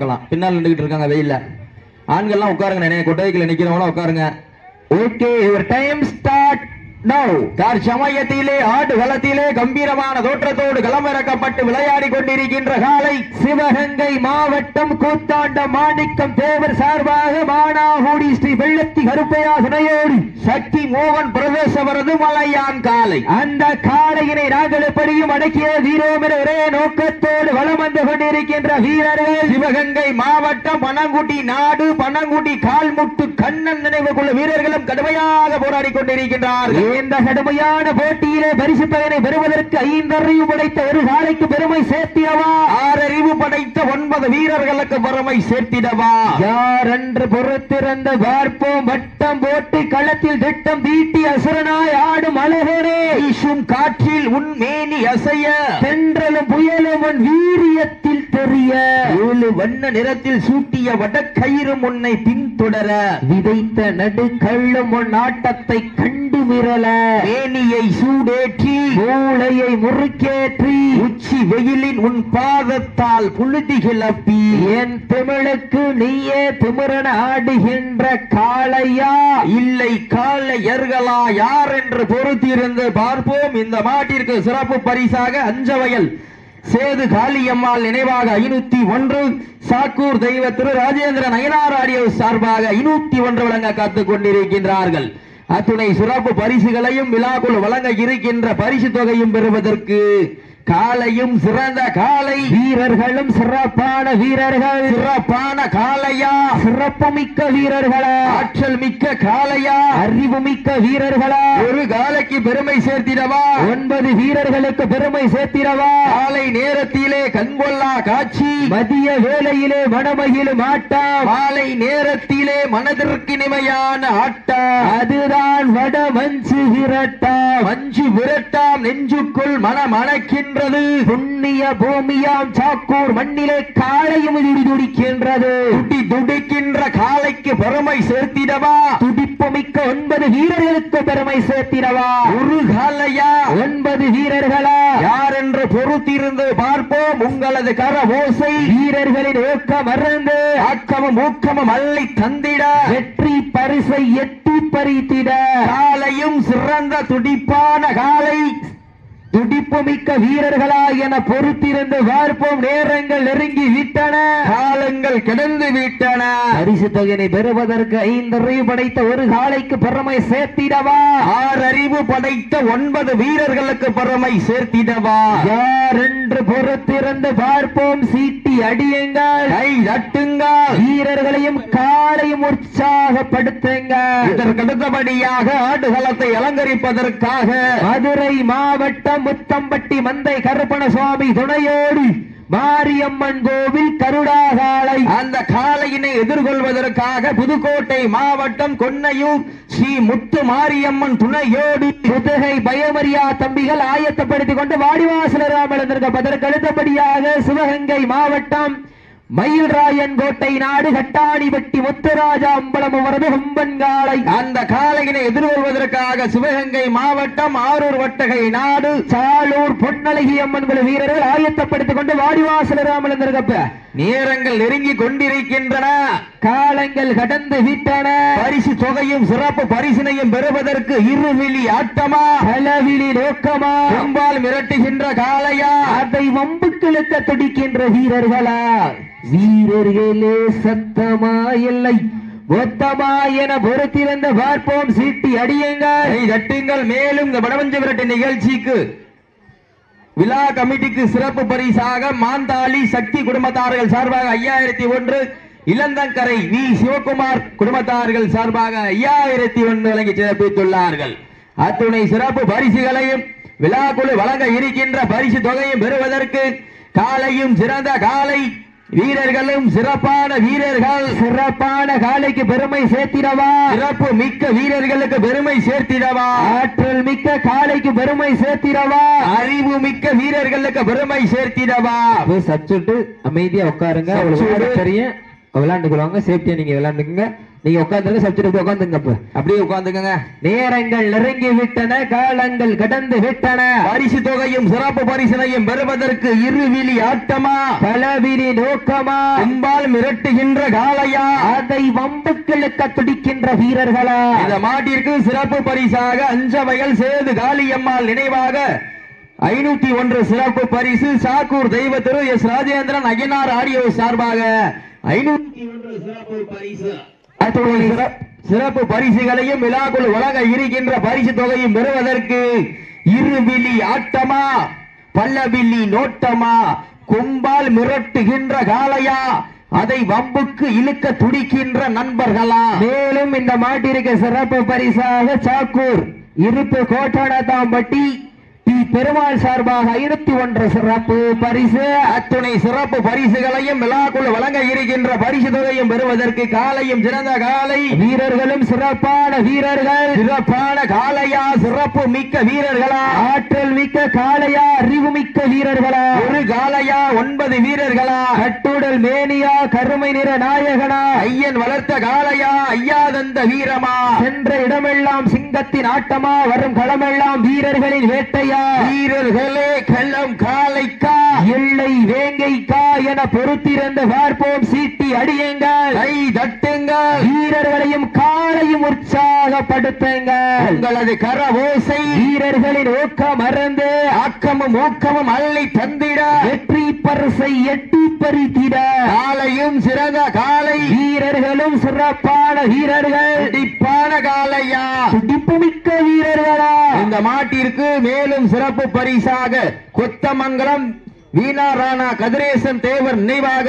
உட்காரலாம். பின்னால் நின்றுகிட்டு இருக்காங்க வெயில்ல. ஆண்கள்லாம் உட்காருங்க நினைய கொட்டகைக்குள்ள நிக்கிறவங்களாம் உட்காருங்க. ஓகே யுவர் டைம் ஸ்டார்ட் தற்சமயத்திலே ஆடுகளத்திலே கம்பீரமான தோற்றத்தோடு களமிறக்கப்பட்டு விளையாடி கொண்டிருக்கின்ற காலை சிவகங்கை மாவட்டம் கூத்தாண்ட மாணிக்கம் தேவர் சார்பாக மானாகுடி ஸ்ரீ வெள்ளத்தி கருப்பையா சுனையோடு சக்தி மோகன் பிரதேசவரது மலையான் காலை. அந்த காளையினை நாங்கள் எப்படியும் அடக்கிய வீரோம் என ஒரே நோக்கத்தோடு வளம் வந்து கொண்டிருக்கின்ற வீரர்கள் சிவகங்கை மாவட்டம் பனங்குடி நாடு பனங்குடி கால்முட்டு கண்ணன் நினைவு கொள்ள வீரர்களும் கடுமையாக போராடி கொண்டிருக்கின்றார்கள். இந்த கடுமையான போட்டியிலே பரிசு தொகையை பெறுவதற்கு ஐந்து அறிவு படைத்த ஒரு காலைக்கு பெருமை சேர்த்திடவா? ஆறு அறிவு படைத்த ஒன்பது வீரர்களுக்கு பெருமை சேர்த்திடவா? யார் என்று பொறுத்திருந்த பார்ப்போம் வட்டம் போட்டு களத்தில் திட்டம் தீட்டி அசுரனாய் ஆடும் அழகனே. வீசும் காற்றில் உன் மேனி அசைய. தென்றலும் புயலும் உன் வீரியத்தில் தெரிய. ஏழு வண்ண நிறத்தில் சூட்டிய வடக்கயிறும் உன்னை பின்தொடர. விதைத்த நடு கள்ளும் உன் ஆட்டத்தை கண்டு மிரள மேனியை சூடேற்றி மூளையை முறுக்கேற்றி உச்சி வெயிலின் உன் பாதத்தால் புழுதி கிளப்பி என் திமிழுக்கு நீயே திமிரன ஆடுகின்ற காளையா? இல்லை காளையர்களா யார் என்று பொறுத்திருந்து பார்ப்போம். இந்த மாட்டிற்கு சிறப்பு பரிசாக அஞ்சவயல் சேது காளியம்மாள் நினைவாக ஐநூத்தி ஒன்று சாக்கூர் தெய்வ திரு ராஜேந்திரன் அயனார் ஆடியோ சார்பாக ஐநூத்தி ஒன்று வழங்க காத்துக் கொண்டிருக்கின்றார்கள். அத்துணை சிறப்பு பரிசுகளையும் விழாக்குள் வழங்க இருக்கின்ற பரிசு தொகையும் பெறுவதற்கு காலையும் சிறந்த காலை வீரர்களும் சிறப்பான வீரர்கள். சிறப்பான காளையா. சிறப்பு மிக்க வீரர்களா. ஆற்றல் மிக்க காளையா. அறிவு மிக்க வீரர்களா. ஒரு காலைக்கு பெருமை சேர்த்திடவா. ஒன்பது வீரர்களுக்கு பெருமை சேர்த்திடவா. காலை நேரத்திலே கண்கொள்ளா காட்சி. மதிய வேளையிலே மனமகிழும் ஆட்டம். மாலை நேரத்திலே மனதிற்கு இனிமையான ஆட்டம். அதுதான் வட மஞ்சு விரட்டாம். மஞ்சு விரட்டாம் நெஞ்சுக்குள் மனம் அணைக்கின்றது புண்ணிய பூமியாம் சாக்கூர் மண்ணிலே காளையும் துடி துடிக்கின்றது. துடி துடிக்கின்ற காளைக்கு பெருமை சேர்த்திடவா? துடிப்பு மிக்க ஒன்பது வீரர்களுக்கு பெருமை சேர்த்திடவா? ஒரு காலையா ஒன்பது வீரர்களா? யார் என்று பொறுத்திருந்து பார்ப்போம். உங்களது கர ஓசை வீரர்களின் ஊக்கம் மறந்து ஆக்கமும் ஊக்கமும் அள்ளி தந்திட. வெற்றி பரிசை எட்டி பறித்திட. காலையும் சிறந்த துடிப்பான காலை துடிப்பு மிக்க வீரர்களா என பொறுத்திருந்து பார்ப்போம் நேரங்கள் நெருங்கி விட்டன. காலங்கள் கிடந்து விட்டன. பரிசு தொகையினை பெறுவதற்கு ஐந்து அறிவு படைத்த ஒரு காலைக்கு பெருமை சேர்த்திடவா? ஆறு அறிவு படைத்த ஒன்பது வீரர்களுக்கு பெருமை சேர்த்திடவா? யார் என்று பொறுத்திருந்து பார்ப்போம். சீட்டி அடியுங்கள். கை தட்டுங்கள். வீரர்களையும் காலையும் உற்சாகப்படுத்துங்க இதற்கு அடுத்தபடியாக ஆடுகளத்தை அலங்கரிப்பதற்காக மதுரை மாவட்டம் முத்தம்பட்டி மந்தை கருப்பண சுவாமி துணையோடு மாரியம்மன் கோவில் கருடாகாலை அந்த காளையினை எதிர்கொள்வதற்காக புதுக்கோட்டை மாவட்டம் கொன்னையூர் ஸ்ரீ முத்து மாரியம்மன் துணையோடு. புதுகை பயமரியா தம்பிகள் ஆயத்தப்படுத்திக் கொண்டு வாடிவாசல ராமலந்திருக்கப்பதற்கு அடுத்தபடியாக சிவகங்கை மாவட்டம் மயில்ராயன் கோட்டை நாடு கட்டாணிப்பட்டி முத்துராஜா அம்பலம் அவரது ஹம்பன்காலை அந்த காளையினை எதிர்கொள்வதற்காக சிவகங்கை மாவட்டம் ஆரூர் வட்டகை நாடு. சாலூர் பொன்னழகி அம்மன் குழு வீரர்கள் ஆயத்தப்படுத்திக் கொண்டு வாடிவாசல ராமலந்திருக்கப்ப நேரங்கள் நெருங்கி கொண்டிருக்கின்றன. காலங்கள் கடந்து விட்டன. பரிசு தொகையும் சிறப்பு பரிசினையும் பெறுவதற்கு இருவிழி ஆட்டமா? பலவிழி நோக்கமா? பெரும்பால் மிரட்டுகின்ற காளையா? அதை வம்புக்கிழுக்க துடிக்கின்ற வீரர்களா? வீரர்களே சத்தமா இல்லை என பொறுத்திருந்த பார்ப்போம் சீட்டி அடியுங்கள். தட்டுங்கள் மேலும் இந்த வடவஞ்ச விரட்டு நிகழ்ச்சிக்கு விழா கமிட்டிக்கு சிறப்பு பரிசாக மாந்தாளி சக்தி குடும்பத்தார்கள் சார்பாக ஐயாயிரத்தி ஒன்று இளந்தங்கரை வி. சிவகுமார் குடும்பத்தார்கள் சார்பாக ஐயாயிரத்தி ஒன்று வழங்கி சிறப்பித்துள்ளார்கள். அத்துணை சிறப்பு பரிசுகளையும் விழாக்குழு வழங்க இருக்கின்ற பரிசு தொகையும் பெறுவதற்கு காலையும் சிறந்த காலை வீரர்களும் சிறப்பான வீரர்கள். சிறப்பான காலைக்கு பெருமை சேர்த்திடவா? சிறப்பு மிக்க வீரர்களுக்கு பெருமை சேர்த்திடவா? ஆற்றல் மிக்க காலைக்கு பெருமை சேர்த்திடவா? அறிவு மிக்க வீரர்களுக்கு பெருமை சேர்த்திடவா? சச்சுட்டு அமைதியா உட்காருங்க. தெரியும். விளையாண்டுக்குவாங்க சேஃப்டியா நீங்க விளையாண்டுக்குங்க. நீங்க உட்காந்துருங்க சப்ஜெக்ட் உட்காந்துங்க அப்படியே உட்காந்துக்கங்க நேரங்கள் நெருங்கி விட்டன காலங்கள் கடந்து விட்டன பரிசு தொகையும் சிறப்பு பரிசினையும் பெறுவதற்கு இருவிழி ஆட்டமா? பலவிரி நோக்கமா? கும்பால் மிரட்டுகின்ற காளையா? அதை வம்புக்களுக்க துடிக்கின்ற வீரர்களா? இந்த மாட்டிற்கு சிறப்பு பரிசாக அஞ்ச வயல் சேது காளியம்மாள் நினைவாக. ஐநூத்தி ஒன்று சிறப்பு பரிசு சாக்கூர் தெய்வ திரு எஸ். ராஜேந்திரன் அகினார் ஆடியோ சார்பாக. ஐநூத்தி ஒன்று சிறப்பு பரிசு. அத்துடன் சிற- சிறப்பு பரிசுகளையும் விழாக்குள் வழங்க இருக்கின்ற பரிசு தொகையும் பெறுவதற்கு இருவிழி ஆட்டமா பல்லவில்லி நோட்டமா கும்பால் மிரட்டுகின்ற காளையா அதை வம்புக்கு இழுக்க துடிக்கின்ற நண்பர்களா? மேலும் இந்த மாட்டிற்கு சிறப்பு பரிசாக சாக்கூர். இருப்பு கோட்டானதாம்பட்டி பெருமாள் சார்பாக ஐநூத்தி ஒன்று சிறப்பு பரிசு. அத்துணை சிறப்பு பரிசுகளையும் விழாக்குள் வழங்க இருக்கின்ற பரிசு தொகையும் பெறுவதற்கு காலையும் சிறந்த காலை. வீரர்களும் சிறப்பான வீரர்கள். சிறப்பான காலையா சிறப்பு மிக்க வீரர்களா. ஆற்றல் மிக்க காலையா அறிவு மிக்க வீரர்களா. ஒரு காலையா ஒன்பது வீரர்களா. கட்டுடல் மேனியா கருமை நிற நாயகனா. ஐயன் வளர்த்த காலையா ஐயாதந்த வீரமா. சென்ற இடமெல்லாம் சிங்க சிங்கத்தின் ஆட்டமா? வரும் களமெல்லாம் வீரர்களின் வேட்டையா? வீரர்களே கள்ளம் காளைக்கா எல்லை வேங்கைக்கா என பொறுத்திருந்து பார்ப்போம். சீட்டி அடியுங்கள். கை வீரர்களையும் காலையும் உற்சாகப்படுத்துங்கள் உங்களது கர ஓசை வீரர்களின் ஊக்கம் மறந்து ஆக்கமும் ஊக்கமும் அள்ளி தந்திட. வெற்றி பரிசை எட்டி பறித்திட. காலையும் சிறந்த காலை. வீரர்களும் சிறப்பான வீரர்கள். துடிப்பான காளையா துடிப்புமிக்க வீரர்களா. இந்த மாட்டிற்கு மேலும் சிறப்பு பரிசாக கொத்தமங்கலம் வீணா ராணா கதிரேசன் தேவர் நினைவாக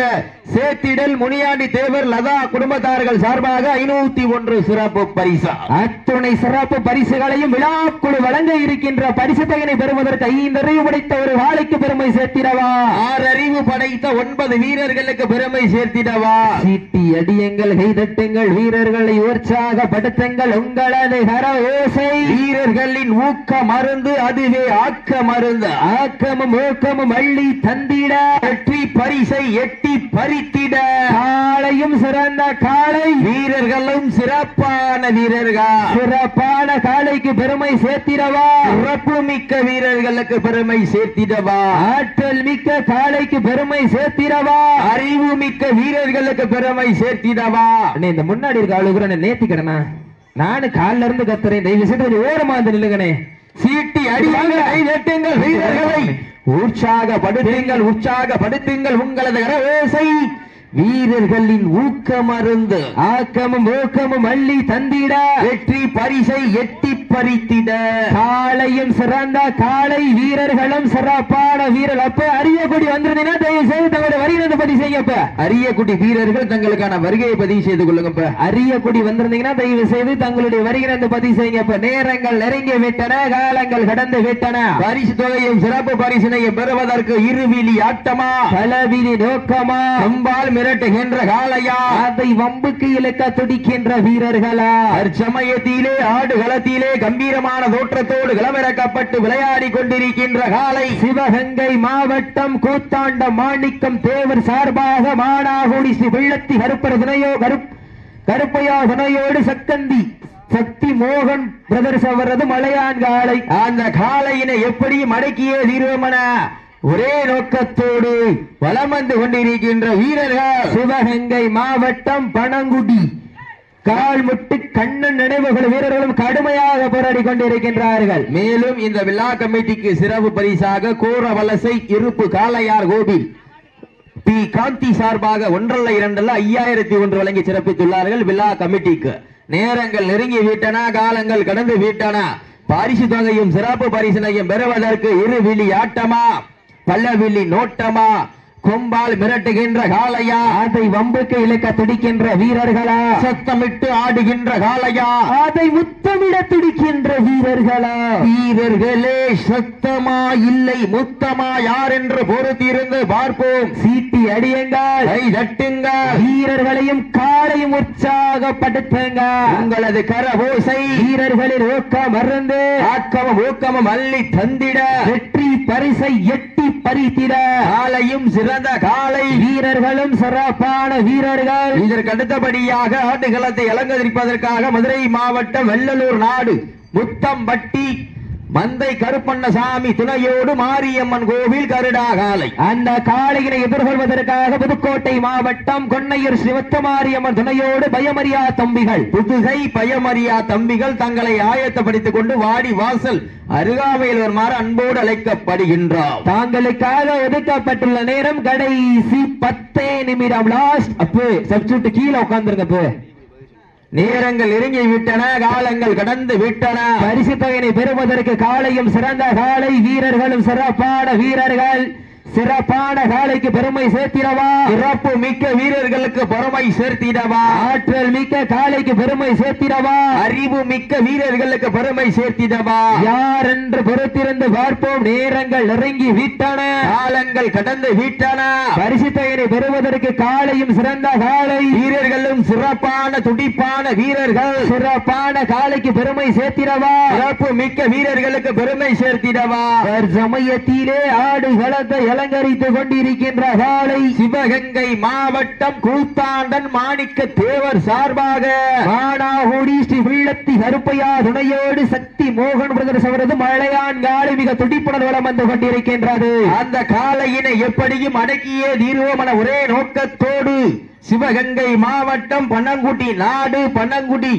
சேத்திடல் முனியாண்டி தேவர் லதா குடும்பத்தார்கள் சார்பாக ஐநூத்தி ஒன்று சிறப்பு பரிசா. அத்துணை சிறப்பு பரிசுகளையும் விழாக்குழு வழங்க இருக்கின்ற பரிசு தொகையினை பெறுவதற்கு ஐந்தறிவு படைத்த ஒரு வாழைக்கு பெருமை சேர்த்திடவா? ஆறு அறிவு படைத்த ஒன்பது வீரர்களுக்கு பெருமை சேர்த்திடவா? சீட்டி அடியுங்கள் கைதட்டுங்கள் வீரர்களை உற்சாகப்படுத்துங்கள் உங்களது கர ஓசை. வீரர்களின் ஊக்க மருந்து அதுவே ஆக்க மருந்து. ஆக்கமும் ஊக்கமும் அள்ளி தந்திட. வெற்றி பரிசை எட்டி பறித்திட காளையும் சிறந்த காளை. வீரர்களும் சிறப்பான வீரர்கள். சிறப்பான காளைக்கு பெருமை சேர்த்திடவா? சிறப்பு மிக்க வீரர்களுக்கு பெருமை சேர்த்திடவா? ஆற்றல் மிக்க காளைக்கு பெருமை சேர்த்திடவா? அறிவு மிக்க வீரர்களுக்கு பெருமை சேர்த்திடவா? இந்த முன்னாடி இருக்க என்ன நேத்திக்கிறேனா நானு கால்ல இருந்து கத்துறேன். தயவு செய்து ஓரமா வந்து நில்லுங்கண்ணே. சீட்டி வீரர்களை. உற்சாகப்படுத்துங்கள் உற்சாகப்படுத்துங்கள் உங்களது கரவேசை. வீரர்களின் ஊக்கமருந்து ஆக்கமும் ஊக்கமும் அள்ளி தந்திட. வெற்றி பரிசை எட்டி பறித்திட. காளையும் சிறந்த காளை வீரர்களும் சிறப்பான வீரர் அப்ப அரியக்குடி வந்திருந்தீங்கன்னா தயவு செய்து தங்களுடைய வருகிறது பதிவு செய்யப்ப அரியக்குடி வீரர்கள் தங்களுக்கான வருகையை பதிவு செய்து கொள்ளுங்கப்ப. அரியக்குடி வந்திருந்தீங்கன்னா தயவு செய்து தங்களுடைய வருகிறது பதிவு செய்யுங்கப்ப. நேரங்கள் நெருங்கி விட்டன காலங்கள் கடந்து விட்டன. பரிசு தொகையும் சிறப்பு பரிசினையும் பெறுவதற்கு இருவிழி ஆட்டமா? பலவிதி நோக்கமா? அம்பால் மிரட்டுகின்ற காளையா? அதை வம்புக்கு இழுக்க துடிக்கின்ற வீரர்களா? அச்சமயத்திலே ஆடு களத்திலே கம்பீரமான தோற்றத்தோடு களமிறக்கப்பட்டு விளையாடி கொண்டிருக்கின்ற காலை சிவகங்கை மாவட்டம் கூத்தாண்ட மாணிக்கம் தேவர் சார்பாக மானாகுடி ஸ்ரீ வெள்ளத்தி கருப்பர் துணையோ கருப் கருப்பையா துணையோடு சக்கந்தி சக்தி மோகன் பிரதர்ஸ் அவரது மலையான் காலை அந்த காளையினை எப்படி மடக்கியே தீர்வமன ஒரே நோக்கத்தோடு வலம் வந்து கொண்டிருக்கின்ற வீரர்கள் சிவகங்கை மாவட்டம் பனங்குடி. கால் முட்டு கண்ணன் நினைவுகள் வீரர்களும் கடுமையாக போராடி கொண்டிருக்கின்றார்கள். மேலும் இந்த விழா கமிட்டிக்கு சிறப்பு பரிசாக கோர வலசை இருப்பு காளையார் கோவில். பி. காந்தி சார்பாக ஒன்றல்ல இரண்டல்ல ஐயாயிரத்தி ஒன்று வழங்கி சிறப்பித்துள்ளார்கள் விழா கமிட்டிக்கு. நேரங்கள் நெருங்கி விட்டன காலங்கள் கடந்து விட்டன. பரிசு தொகையும் சிறப்பு பரிசினையும் பெறுவதற்கு இரு விழி ஆட்டமா? பல்லவிழி நோட்டமா? கொம்பால் மிரட்டுகின்ற காளையா அதை வம்புக்கு இழுக்க துடிக்கின்ற வீரர்களா? சத்தமிட்டு ஆடுகின்ற காளையா? அதை முத்தமிட துடிக்கின்ற வீரர்களா? வீரர்களே சத்தமா இல்லை முத்தமா யார் என்று பொறுத்திருந்து பார்ப்போம். சீட்டி அடியுங்கள் கை தட்டுங்கள் வீரர்களையும் காலையும் உற்சாகப்படுத்துங்க. உங்களது கரபோசை வீரர்களின் ஊக்கம் மறந்து ஆக்கமும் ஊக்கமும் அள்ளி தந்திட. வெற்றி பரிசை எட்டி பறித்திட. காலையும் சிறந்த காலை. வீரர்களும் சிறப்பான வீரர்கள். இதற்கு அடுத்தபடியாக ஆட்டுகளத்தை அலங்கரிப்பதற்காக மதுரை மாவட்டம் வெள்ளலூர் நாடு. முத்தம்பட்டி மந்தை கருப்பண்ணசாமி துணையோடு மாரியம்மன் கோவில் கருடா காலை அந்த காளையினை எதிர்கொள்வதற்காக புதுக்கோட்டை மாவட்டம் கொன்னையூர் சிவத்தமாரியம்மன் துணையோடு பயமரியா தம்பிகள். புதுகை பயமரியா தம்பிகள் தங்களை ஆயத்தப்படுத்திக் கொண்டு வாடி வாசல் அருகாமையில் வருமாறு அன்போடு அழைக்கப்படுகின்றோம் தாங்களுக்காக ஒதுக்கப்பட்டுள்ள நேரம் கடைசி பத்தே நிமிடம். லாஸ்ட் அப்பு சப்ஸ்டியூட் கீழே உட்கார்ந்துருங்க அப்பு. நேரங்கள் நெருங்கி விட்டன காலங்கள் கடந்து விட்டன. பரிசு தொகையினை பெறுவதற்கு காலையும் சிறந்த காலை வீரர்களும் சிறப்பான வீரர்கள். சிறப்பான காளைக்கு பெருமை சேர்த்திடவா? சிறப்பு மிக்க வீரர்களுக்கு பொறுமை சேர்த்திடவா? ஆற்றல் மிக்க காளைக்கு பெருமை சேர்த்திடவா? அறிவு மிக்க வீரர்களுக்கு பெருமை சேர்த்திடவா? யார் என்று பொறுத்திருந்து பார்ப்போம். நேரங்கள் நெருங்கி விட்டன. காலங்கள் கடந்து விட்டன. பரிசு தொகையினை பெறுவதற்கு காளையும் சிறந்த காளை வீரர்களும் சிறப்பான துடிப்பான வீரர்கள். சிறப்பான காளைக்கு பெருமை சேர்த்திடவா? சிறப்பு மிக்க வீரர்களுக்கு பெருமை சேர்த்திடவா? சமயத்திலே ஆடு களத்தை அலங்கரித்துக் கொண்டிருக்கின்ற காளை சிவகங்கை மாவட்டம் கூத்தாண்டன் மாணிக்க தேவர் சார்பாக மானாகுடி ஸ்ரீ வில்லத்தி கருப்பையா துணையோடு சக்தி மோகன் பிரதர்ஸ் அவரது மழையான் காலை மிக துடிப்புடன் வளம் வந்து கொண்டிருக்கின்றது. அந்த காலையினை எப்படியும் அடக்கியே தீர்வோம் ஒரே நோக்கத்தோடு சிவகங்கை மாவட்டம் பன்னங்குடி நாடு பன்னங்குடி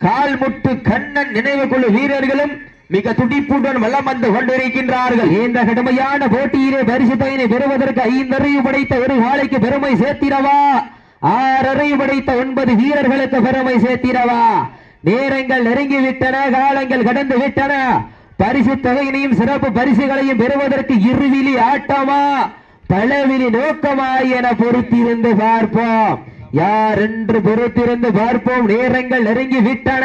கால்முட்டு கண்ணன் நினைவு குழு வீரர்களும் மிக துடிப்புடன் வளம் வந்து கொண்டிருக்கின்றார்கள். இந்த கடுமையான போட்டியிலே பரிசு பயனை பெறுவதற்கு ஐந்தறிவு படைத்த ஒரு வாழைக்கு பெருமை சேர்த்திடவா? ஆறறிவு படைத்த ஒன்பது வீரர்களுக்கு பெருமை சேர்த்திரவா நேரங்கள் நெருங்கி விட்டன காலங்கள் கடந்து விட்டன. பரிசு தொகையினையும் சிறப்பு பரிசுகளையும் பெறுவதற்கு இருவிழி ஆட்டமா? பலவிழி நோக்கமா என பொறுத்திருந்து பார்ப்போம். யார் என்று பொறுத்திருந்து பார்ப்போம். நேரங்கள் நெருங்கி விட்டன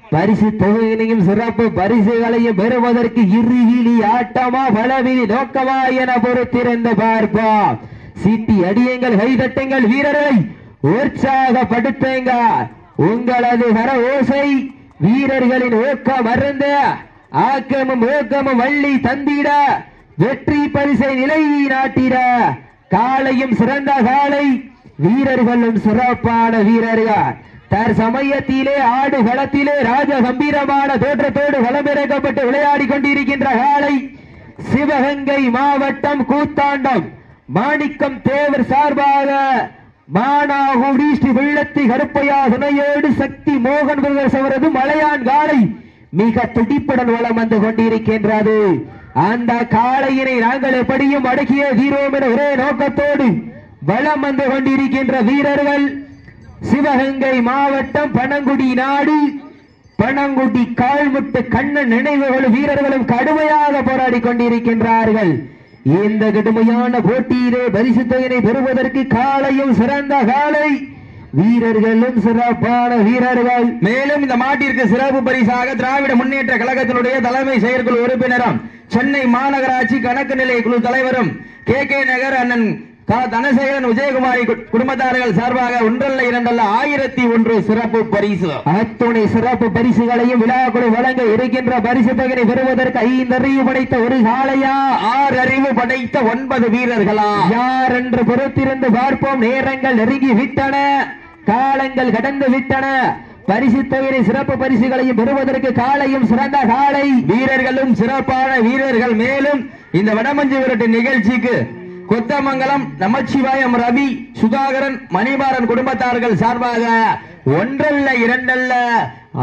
பரிசு தொகையினையும் சிறப்பு பரிசுகளையும் பெறுவதற்கு இறுகிலி ஆட்டமா பலவிதி நோக்கமா என பொறுத்திருந்து பார்ப்போம். சீட்டி அடியுங்கள் கைதட்டுங்கள் வீரரை உற்சாகப்படுத்துங்க. உங்களது கர ஓசை வீரர்களின் ஊக்கம் அருந்த ஆக்கமும் ஊக்கமும் வள்ளி தந்திட வெற்றி பரிசை நிலை நாட்டிட. காலையும் சிறந்த காலை வீரர்களும் சிறப்பான வீரர்கள். தற்சமயத்திலே ஆடு களத்திலே ராஜ கம்பீரமான தோற்றத்தோடு களமிறக்கப்பட்டு விளையாடி கொண்டிருக்கின்ற காலை சிவகங்கை மாவட்டம் கூத்தாண்டம் மாணிக்கம் தேவர் சார்பாக மானாகுடி ஸ்ரீ வெள்ளத்தி கருப்பையா துணையோடு சக்தி மோகன் பிரதர்ஸ் அவரது மலையான் காலை மிக துடிப்புடன் வளம் வந்து கொண்டிருக்கின்றது. அந்த காளையினை நாங்கள் எப்படியும் அடக்கிய தீரோம் என ஒரே நோக்கத்தோடு வளம் வந்து கொண்டிருக்கின்ற வீரர்கள் சிவகங்கை மாவட்டம் பனங்குடி நாடு. பனங்குடி கால்முட்டு கண்ணன் நினைவுகளும் வீரர்களும் கடுமையாக போராடி கொண்டிருக்கின்றார்கள். இந்த கடுமையான போட்டியிலே பரிசு தொகையினை பெறுவதற்கு காலையும் சிறந்த காலை. வீரர்களும் சிறப்பான வீரர்கள். மேலும் இந்த மாட்டிற்கு சிறப்பு பரிசாக திராவிட முன்னேற்ற கழகத்தினுடைய தலைமை செயற்குழு உறுப்பினரும் சென்னை மாநகராட்சி கணக்கு நிலை குழு தலைவரும் கே கே நகர் அண்ணன் தனசேகரன் விஜயகுமாரி குடும்பத்தார்கள் சார்பாக ஒன்றல்ல இரண்டல்ல ஆயிரத்தி ஒன்று சிறப்பு பரிசு. அத்துணை சிறப்பு பரிசுகளையும் விழாக்குழு வழங்க இருக்கின்ற பரிசு தொகையை பெறுவதற்கு ஐந்தறிவு படைத்த ஒரு காளையா ஆறு அறிவு படைத்த ஒன்பது வீரர்களா? யார் என்று பொறுத்திருந்து பார்ப்போம். நேரங்கள் நெருங்கி விட்டன. காலங்கள் கடந்து விட்டன. பரிசு தொகையை சிறப்பு பரிசுகளையும் பெறுவதற்கு காலையும் சிறந்த காலை. வீரர்களும் சிறப்பான வீரர்கள் மேலும் இந்த வடமஞ்சு விரட்டு நிகழ்ச்சிக்கு கொத்தமங்கலம் நமச்சிவாயம் ரவி சுதாகரன் மணிமாறன் குடும்பத்தார்கள் சார்பாக ஒன்றல்ல இரண்டல்ல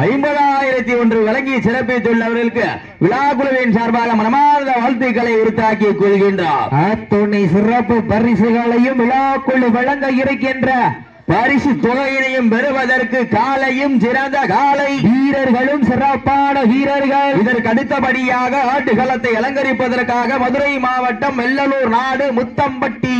ஐம்பதாயிரத்தி ஒன்று வழங்கி சிறப்பித்துள்ளவர்களுக்கு விழாக்குழுவின் சார்பாக மனமார்ந்த வாழ்த்துக்களை உறுத்தாக்கி கொள்கின்றார் அத்துணை சிறப்பு பரிசுகளையும் விழாக்குழு வழங்க இருக்கின்ற பரிசு தொகையினையும் பெறுவதற்கு காலையும் சிறந்த காலை. வீரர்களும் சிறப்பான வீரர்கள். இதற்கு அடுத்தபடியாக ஆட்டுகளத்தை அலங்கரிப்பதற்காக மதுரை மாவட்டம் வெள்ளலூர் நாடு முத்தம்பட்டி.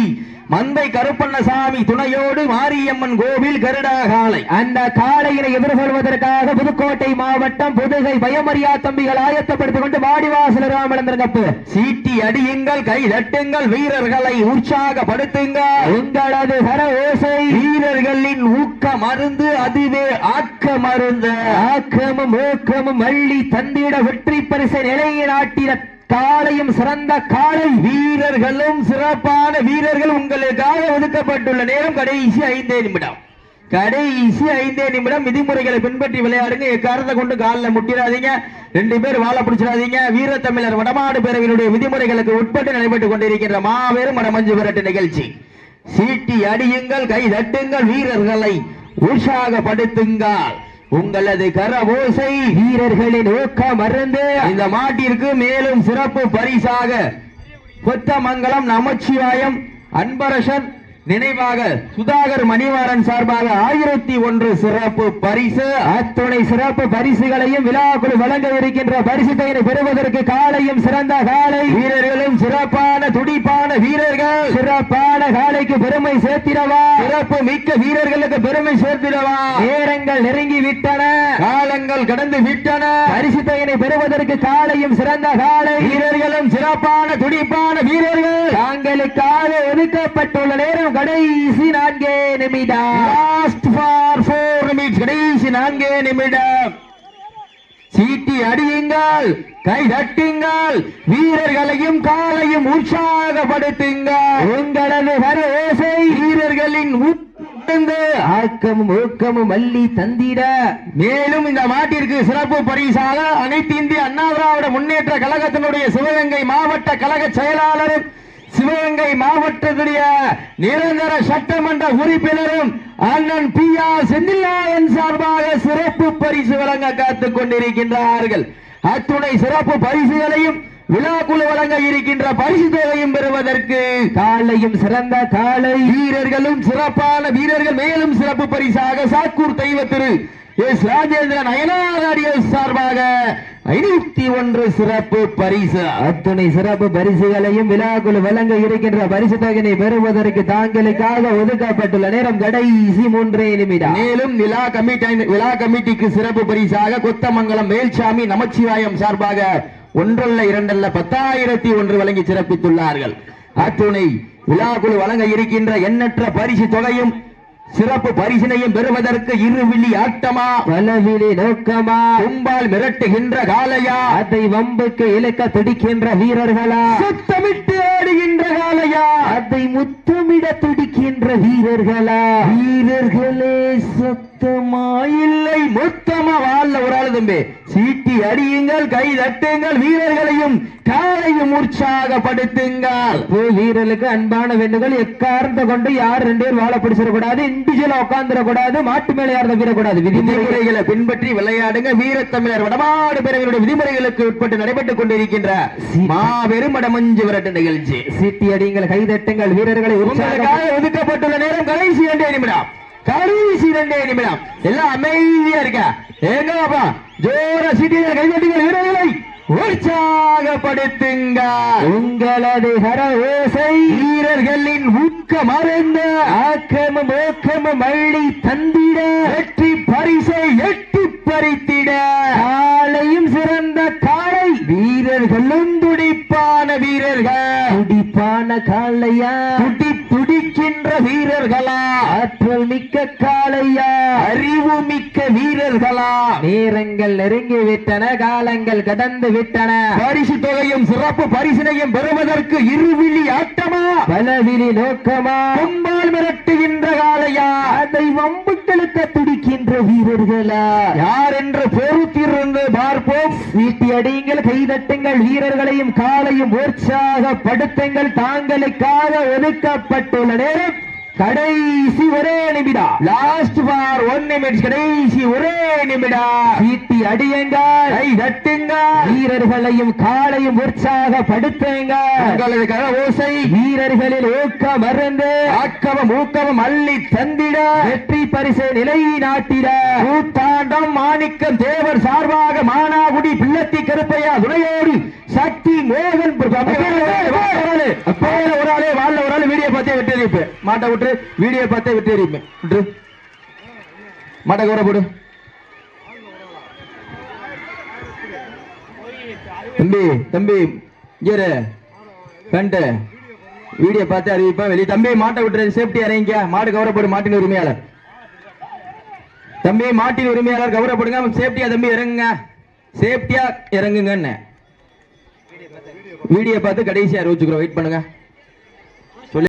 மந்தை கருப்பண்ணசாமி துணையோடு மாரியம்மன் கோவில் கருடா காலை அந்த காளையினை எதிர்கொள்வதற்காக புதுக்கோட்டை மாவட்டம் புதுகை பயமரியா தம்பிகள் ஆயத்தப்படுத்திக் கொண்டு வாடிவாசல ராமலந்திரங்கப்பு சீட்டி அடியுங்கள் கை தட்டுங்கள் வீரர்களை உற்சாகப்படுத்துங்கள். உங்களது கர ஓசை. வீரர்களின் ஊக்க மருந்து அதுவே ஆக்க மருந்து ஆக்கமும் ஊக்கமும் வள்ளி தந்திட வெற்றி பரிசை நிலைநாட்டின காலையும் சிறந்த காலை வீரர்களும் சிறப்பான வீரர்கள் உங்களுக்காக ஒதுக்கப்பட்டுள்ள நேரம் கடைசி ஐந்தே நிமிடம். கடைசி ஐந்தே நிமிடம் விதிமுறைகளை பின்பற்றி விளையாடுங்க. எக்காரத்தை கொண்டு காலில் முட்டிடாதீங்க. ரெண்டு பேர் வாழ பிடிச்சிடாதீங்க. வீரத்தமிழர் வடமாடு பேரவையினுடைய விதிமுறைகளுக்கு உட்பட்டு நடைபெற்றுக் கொண்டிருக்கின்ற மாபெரும் வடமஞ்சு விரட்டு நிகழ்ச்சி. சீட்டி அடியுங்கள் கை தட்டுங்கள் வீரர்களை உற்சாகப்படுத்துங்கள். உங்களது கர ஓசை வீரர்களின் ஊக்கம் மருந்து இந்த மாட்டிற்கு மேலும் சிறப்பு பரிசாக. கொத்தமங்கலம் நமச்சிவாயம் அன்பரசன் நினைவாக சுதாகர் மணிவாரன் சார்பாக ஆயிரத்தி ஒன்று சிறப்பு பரிசு. அத்துணை சிறப்பு பரிசுகளையும் விழாக்குழு வழங்க இருக்கின்ற பரிசு தொகையை பெறுவதற்கு காலையும் சிறந்த காலை. வீரர்களும் சிறப்பான துடிப்பான வீரர்கள். சிறப்பான காலைக்கு பெருமை சேர்த்திடவா? சிறப்பு மிக்க வீரர்களுக்கு பெருமை சேர்த்திடவா? நேரங்கள் நெருங்கி விட்டன. காலங்கள் கடந்து விட்டன. பரிசு தொகையை பெறுவதற்கு காலையும் சிறந்த காலை. வீரர்களும் சிறப்பான துடிப்பான வீரர்கள். தாங்களுக்காக ஒதுக்கப்பட்டுள்ள நேரம் கடைசி நான்கே நிமிடம். லாஸ்ட் ஃபார் ஃபோர் நிமிட்ஸ் கடைசி நான்கே நிமிடம். சீட்டி அடியுங்கள் கை தட்டுங்கள் வீரர்களையும் காலையும் உற்சாகப்படுத்துங்கள். உங்களது ஓசை வீரர்களின் உட்பந்து ஆக்கமும் ஊக்கமும் அள்ளி தந்திட. மேலும் இந்த மாட்டிற்கு சிறப்பு பரிசாக அனைத்து இந்திய அண்ணா திராவிட முன்னேற்ற கழகத்தினுடைய சிவகங்கை மாவட்ட கழக செயலாளரும் சிவகங்கை மாவட்டத்துடைய நிரந்தர சட்டமன்ற உறுப்பினரும் அண்ணன் பி ஆர் செந்தில்லாயன் சார்பாக சிறப்பு பரிசு வழங்க காத்துக் கொண்டிருக்கின்றார்கள். அத்துணை சிறப்பு பரிசுகளையும் விழாக்குழு வழங்க இருக்கின்ற பரிசு தொகையும் பெறுவதற்கு காலையும் சிறந்த காலை வீரர்களும் சிறப்பான வீரர்கள் மேலும் சிறப்பு பரிசாக சாக்கூர் தெய்வ திரு எஸ் ராஜேந்திரன் அயனாராடிய சார்பாக ஐநூத்தி ஒன்று சிறப்பு பரிசு. அத்துணை சிறப்பு பரிசுகளையும் விழாக்குழு வழங்க இருக்கின்ற பரிசு தகனை பெறுவதற்கு தாங்களுக்காக ஒதுக்கப்பட்டுள்ள நேரம் கடைசி மூன்றே நிமிடம். மேலும் விழா கமிட்டி விழா கமிட்டிக்கு சிறப்பு பரிசாக கொத்தமங்கலம் மேல்சாமி நமச்சிவாயம் சார்பாக ஒன்றல்ல இரண்டல்ல பத்தாயிரத்தி ஒன்று வழங்கி சிறப்பித்துள்ளார்கள். அத்துணை விழாக்குழு வழங்க இருக்கின்ற எண்ணற்ற பரிசு தொகையும் சிறப்பு பரிசினையும் பெறுவதற்கு இருவிழி ஆட்டமா? பலவிழி நோக்கமா? கும்பால் மிரட்டுகின்ற காலையா அதை வம்புக்கு இழுக்க துடிக்கின்ற வீரர்களா? சுத்தமிட்டு ஆடுகின்ற காலையா அதை முத்தமிட துடிக்கின்ற வீரர்களா? வீரர்களே சத்தமா இல்லை மொத்தமா வாழ்ல ஒரு ஆளு தம்பி. சீட்டி அடியுங்கள் கை தட்டுங்கள் வீரர்களையும் காலையும் உற்சாகப்படுத்துங்கள். வீரர்களுக்கு அன்பான வேண்டுகள் எக்காரணத்தை கொண்டு யார் ரெண்டு பேர் வாழ பிடிச்சிடக்கூடாது? இண்டிவிஜுவலா உட்கார்ந்துடக்கூடாது? மாட்டு மேல யாரும் தப்பிடக்கூடாது விதிமுறைகளை பின்பற்றி விளையாடுங்க வீரத்தமிழர் வடமாடு பிறவினுடைய விதிமுறைகளுக்கு உட்பட்டு நடைபெற்றுக் கொண்டிருக்கின்ற மாபெரும் வடமஞ்சு விரட்டு நிகழ்ச்சி. சீட்டி அடிங்கள் கைதட்டுங்கள் வீரர்களை உற்சாகம் உங்களுக்காக ஒதுக்கப்பட்டுள்ள நேரம் கடைசி இரண்டே நிமிடம். கடைசி ரெண்டே நிமிடம். எல்லாம் அமைதியா இருக்க. ஏங்க பாப்பா ஜோர சீட்டியை கைதட்டுங்கள். வீரர்களை உற்சாகப்படுத்துங்க. உங்களது ஹர ஓசை வீரர்களின் ஊக்கம் அறிந்த ஆக்கமும் ஓக்கமும் அள்ளி தந்திட வெற்றி பரிசை எட்டி பறித்திட. காலையும் சிறந்த காலை வீரர்களும் துடிப்பான வீரர்கள். துடிப்பான காலையா துடி துடிக்கின்ற வீரர்களா. ஆற்றல் மிக்க காலையா அறிவு மிக்க வீரர்களா. நேரங்கள் நெருங்கி விட்டன காலங்கள் கடந்து விட்டன. பரிசு தொகையும் சிறப்பு பரிசினையும் பெறுவதற்கு இருவிழி ஆட்டமா? பலவிழி நோக்கமா? கும்பால் மிரட்டுகின்ற காலையா அதை வம்புக்களுக்க துடிக்கின்ற வீரர்களா? யார் என்று பொறுத்திருந்து பார்ப்போம். வீட்டி அடியுங்கள் கைதட்டுங்கள் வீரர்களையும் காலையும் உற்சாகப்படுத்துங்கள். தாங்களுக்காக ஒதுக்கப்பட்டுள்ள நேரம் கடைசி ஒரே நிமிடம். லாஸ்ட் ஃபார் ஒன் நிமிட்ஸ் கடைசி ஒரே நிமிடம். வீட்டி அடியுங்கள். கை தட்டுங்க வீரர்களையும் காலையும் உற்சாகப்படுத்துங்க உங்களது கர ஓசை வீரர்களில் ஊக்கம் மறந்து ஆக்கவம் ஊக்கவம் அள்ளி தந்திட. வெற்றி பரிசு நிலை நாட்டிட. கூத்தாண்டம் மாணிக்கம் தேவர் சார்பாக மானாகுடி பிள்ளத்தி கருப்பையா துணையோடு சக்தி மோகன் அப்பேல ஒரு ஆளே வாழ்ல ஒரு ஆளு வீடியோ பார்த்து பார்த்தே வெற்றி அறிவிப்பு மாட்டை விட்டு வீடியோ பார்த்தே வெற்றி விட்டு மாட்டை கவர போடு. தம்பி தம்பி இங்கே கண்டு வீடியோ பார்த்து அறிவிப்பேன் வெளியே தம்பி மாட்டை விட்டுறது சேஃப்டி இறங்கிக்க. மாடு கவரப்படு மாட்டின் உரிமையாளர். தம்பி மாட்டின் உரிமையாளர் கவரப்படுங்க சேஃப்டியா தம்பி இறங்குங்க. சேஃப்டியா இறங்குங்கன்னு. வீடியோ பார்த்து கடைசியா அறிவிச்சுக்கிறோம். வெயிட் பண்ணுங்க.